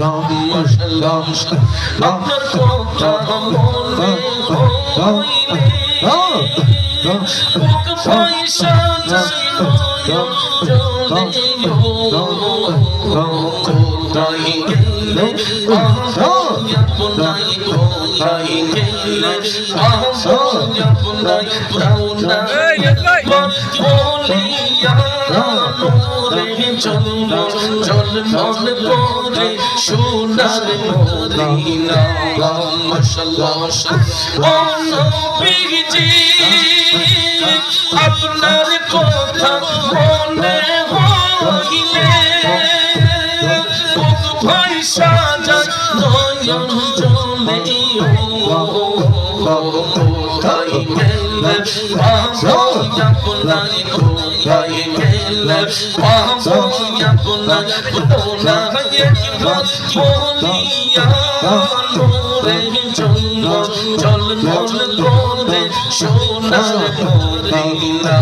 নবীজি মাশাআল্লাহ মনে জন্ম জন্ম করে সোনার মদিনা মাশাআল্লাহ ও নবীজি আপনার কথা মনে হইলে নয়ন জলে কোথায় গেলে আপনার কোথায় গেলে আপনার কোনায় একবার বলিয়া নোরে জন্ম জল মল করে সোনার মদিনা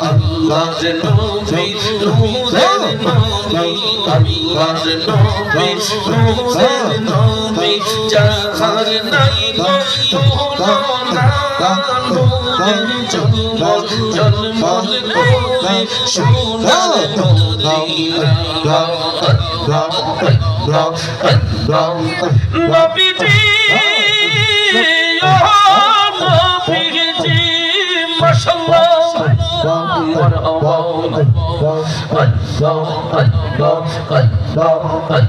আল্লাহর নবী নূরের নবী আল্লাহর নবী নূরের নবী যাহার নাই তুলনা নূরের জন্ম মল করে সোনার মদিনা নবীজি আওয়াজ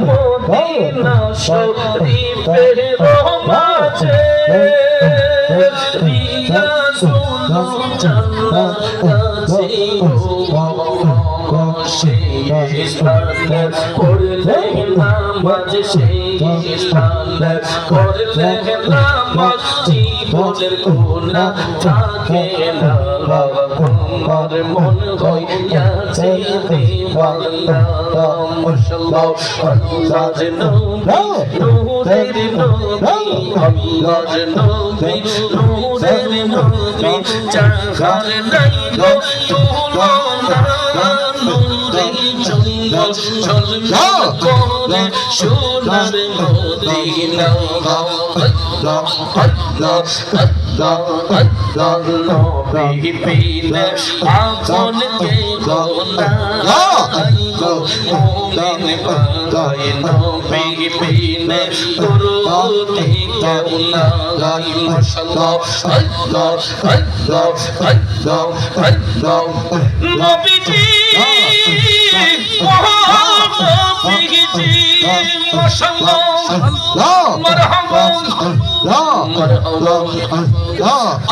মদিনা শরীফের রহমাতে রিয়াজুল জান্নাত স্থানে করলে নামাজ সেই স্থানে করলে নামাজ জীবনের গুণা থাকে না আমার মন হইয়াছে দেওয়ানা মাশাআল্লাহ আল্লাহর নবী নূরের নবী আল্লাহর নবী নূরের নবী যাহার নাই গো তুলনা নূরে জঙ্গল ঝলমল করে সোনার মদিনা আল্লাহ আল্লাহ নবীজি নবীজি মাশাআল্লাহ মারহাবা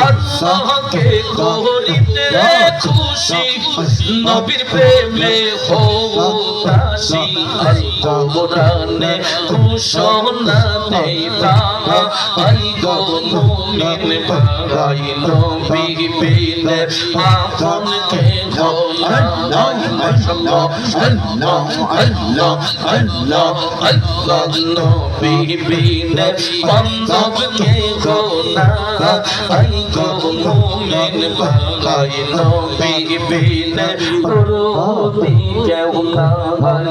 আল্লাহকে করিতে খুশি নবীর প্রেমে হও রাশি আল কোরআনে বাবা আই গো মুমিন ভাই নবী বিনে আপন কে খোলা মাশাআল্লাহ আল্লাহ আল্লাহ আল্লাহ আল্লাহ নবী বিনে বান্ধব কে খোলা আই গো মুমিন ভাই নবী বিনে রোতি কেউ না ভাই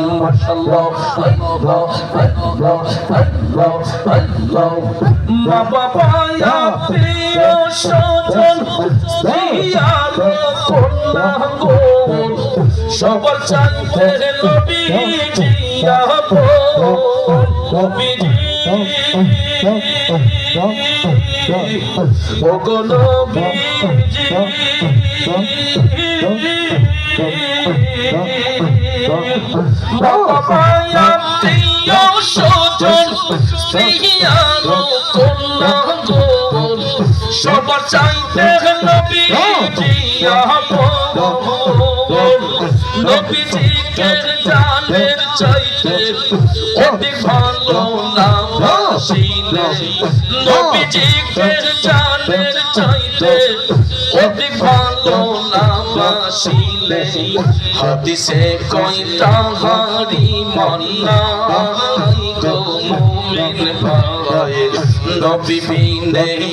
বাবা সবার চাইতে নবীজি আপন নবীজি ওগো নবীজি বাবা প্রিয় সজন স্ত্রীয়ার কন্যা সবার চাইতে নবীজি আপন নবীজিকে জানের চাইতে অধিক ভালো নাম আসিলে নবীজিকে জানের চাইতে অধিক ভালো নাম আসিলে হাদিসে কই মন্না গো মুমিন ভাই। নবী বিনে